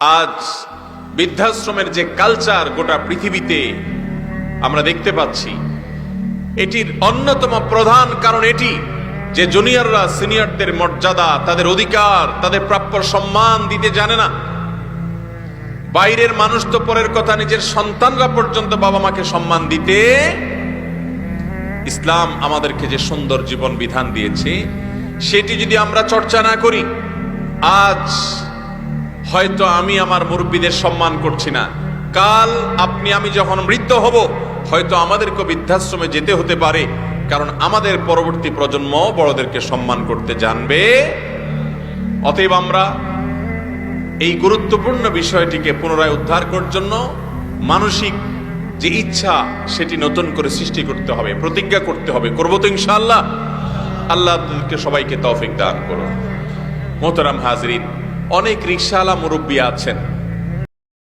আজ বৃদ্ধাশ্রমের যে কালচার গোটা পৃথিবীতে আমরা দেখতে পাচ্ছি, এটির অন্যতম প্রধান কারণ এটি যে জুনিয়ররা, সিনিয়রদের মর্যাদা, তাদের অধিকার, তাদের প্রাপ্য সম্মান দিতে জানে না। বাইরের মানুষ তো পরের কথা নিজের সন্তানরা পর্যন্ত বাবা মাকে সম্মান দিতে। ইসলাম আমাদেরকে যে সুন্দর জীবন বিধান দিয়েছে, সেটি যদি আমরা চর্চা না করি, আজ হয়তো আমি আমার মুরব্বীদের সম্মান করছি না। কাল আপনি আমি যখন মৃত্যু হব, হয়তো আমাদেরকে বৃদ্ধাশ্রমে যেতে হতে পারে, কারণ আমাদের পরবর্তী প্রজন্ম বড়দেরকে সম্মান করতে জানবে। অতএব আমরা এই গুরুত্বপূর্ণ বিষয়টিকে পুনরায় উদ্ধার করার জন্য মানসিক যে ইচ্ছা, সেটি নতুন করে সৃষ্টি করতে হবে, প্রতিজ্ঞা করতে হবে। করব তো ইনশাআল্লাহ। আল্লাহ আপনাদেরকে সবাইকে তৌফিক দান করুন। মোহতারাম হাজরিন অনেক রিক্সাওয়ালা মুরব্বী আছেন।